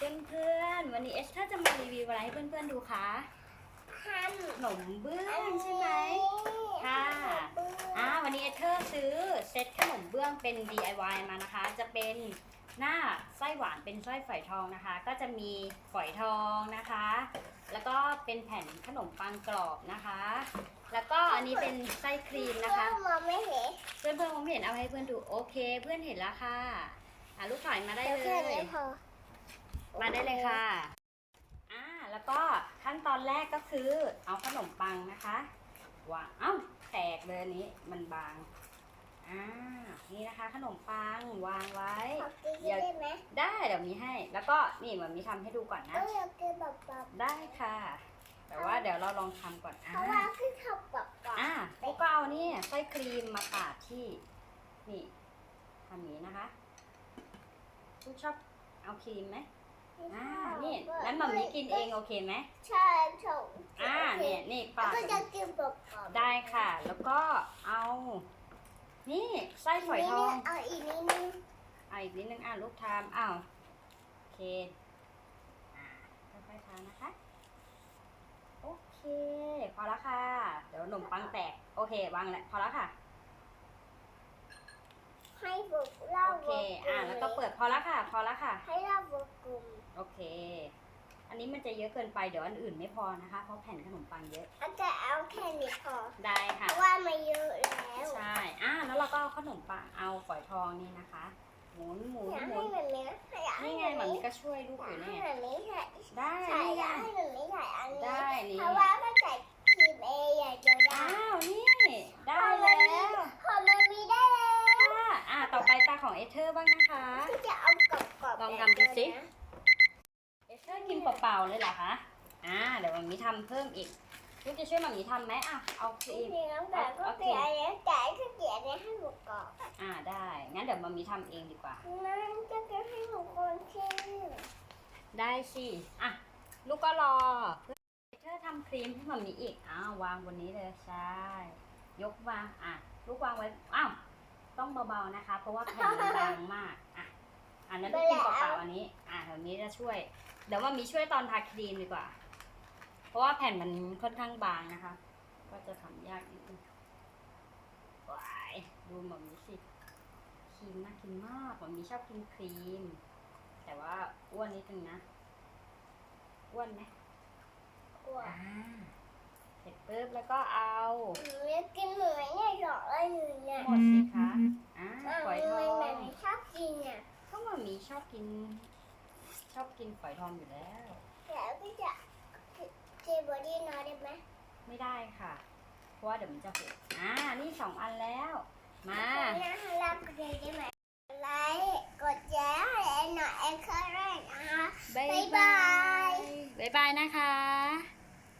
เพื่อนๆ วันนี้เอสเธอร์จะมารีวิวอะไรให้เพื่อนๆดูคะทำขนมเบื้องใช่ไหมค่ะอ่าวันนี้เอสเธอร์ซื้อเซตขนมเบื้องเป็น DIY มานะคะ จะเป็นหน้าไส้หวานเป็นไส้ฝอยทองนะคะ ก็จะมีฝอยทองนะคะ แล้วก็เป็นแผ่นขนมปังกรอบนะคะ แล้วก็อันนี้เป็นไส้ครีมนะคะมองไม่เห็นเพื่อนเพื่อนๆผมเห็นเอาให้เพื่อนดูโอเค เพื่อนเห็นแล้วค่ะอะลูกถอยมาได้เลแค่นี้ยพอ มาได้เลยค่ะ อ่า แล้วก็ขั้นตอนแรกก็คือ เอาขนมปังนะคะวางเอ้าแตกเลยอันนี้มันบาง อ่า นี่นะคะ ขนมปังวางไว้ ขอกินได้ไหมได้เดี๋ยวมีให้ แล้วก็นี่มันมีทำให้ดูก่อนเอนะออยากกินแบบแบบได้ค่ะ แต่ว่าเดี๋ยวเราลองทำก่อนเพอ่าราะว่าคือทำแบบแบบอ่าแล้วก็เอานี่ไส้ครีมมาปาดที่ นี่ทำอย่างนี้นะคะลูกชอบเอาครีมไหม อ่านี่งั้นมัมมี่กินเองโอเคไหมใช่ใช่อ่าเนี่ยนี่แล้วปาดก็จะกินแบบแบบได้ค่ะ แล้วก็เอา นี่ไส้ฝอยทองเอาอีกนิดนึงเอาอีกนิดนึงอะลูกทามอ้าวโอเคอ่าค่อยๆทานนะคะโอเค พอแล้วค่ะ เดี๋ยวขนมปังแตก โอเควางแล้วพอแล้วค่ะ ให้บุกเล่าโอเคอ่าแล้วก็เปิดพอแล้วค่ะ พอแล้วค่ะ ให้เล่าบุกกลุ่มโอเค อันนี้มันจะเยอะเกินไปเดี๋ยวอันอื่นไม่พอนะคะ เพราะแผ่นขนมปังเยอะ อาจจะเอาแค่นี้พอได้เพค่ะ ราะว่ามันเยอะแล้วใช่ อ่าแล้วเราก็เอาขนมปังเอาฝอยทองนี่นะคะ หมุนหมุนอยากหมุให้นแบบนี้อยากให้นี่ไงแบบหมันนี้ก็ช่วยลูกออยายู่กให้เนี่ยแบบนี้ใส่ได้ใส่นี่อยากไงให้แบบนี้ใส่อันนี้ได้นี่ เพราะว่าถ้าใส่ครีมเออยากจะได้อ้าว นี่ ได้แล้ว พอมันมีได้แล้ว ค่ะ อ่า ต่อไปตาของเอเธอร์บ้างนะ คะที่จะเอากรอบๆลองทำดูสิ เอเธอร์กินเปล่าๆเลยเหรอคะอ่าเดี๋ยวมันมีทำเพิ่มอีกลูกจะช่วยหมามีทำไหมอะเอาคจริรีมงๆแล้วแต่ก็โอเคเกลี่ยอันนี้แต่ก็เกลี่ยอันนี้ให้หมูกรอบอ่าได้ งั้นเดี๋ยวมามีทำเองดีกว่า นั่นจะเกลี่ยให้หมูคนชิมได้สิอะลูกก็รอเพื่อเธอทำครีมให้มามีอีกอ้าววางบนนี้เลยใช่ ยกวางอะลูกวางไว้ อ้าว ต้องเบาๆนะคะ เพราะว่าแผ่นมันบางมากอะอันนั้นลูกกินเปล่าๆอันนี้ อะแบบนี้จะช่วยเดี๋ยวมามีช่วยตอนทาครีมดีกว่า เพราะว่าแผ่นมันค่อนข้างบางนะคะ ก็จะทำยากนิดนึงว้ายดูมามีสิครีมน่ากินมากมามีชอบกินครีม แต่ว่าอ้วนนิดนึงนะอ้วนไหมกลัวอ่าเสร็จปุ๊บแล้วก็เอาหนูจะกินเหมือนเนี่ยหยอกอะไรอยู่เนี่ยหมดสิคะ น ชอบกินฝอยทองอยู่แล้ว แล้วก็จะเจบอดี้น้อยได้ไหมไม่ได้ค่ะ เพราะว่าเดี๋ยวมันจะหกอ่า นี่สองอันแล้ว มานะให้เรากดได้ไหมไลค์กดแชร์ให้หน่อยเอ็กซ์แรกนะคะ บ๊ายบ๊ายบาบายยบ๊ายบายนะคะ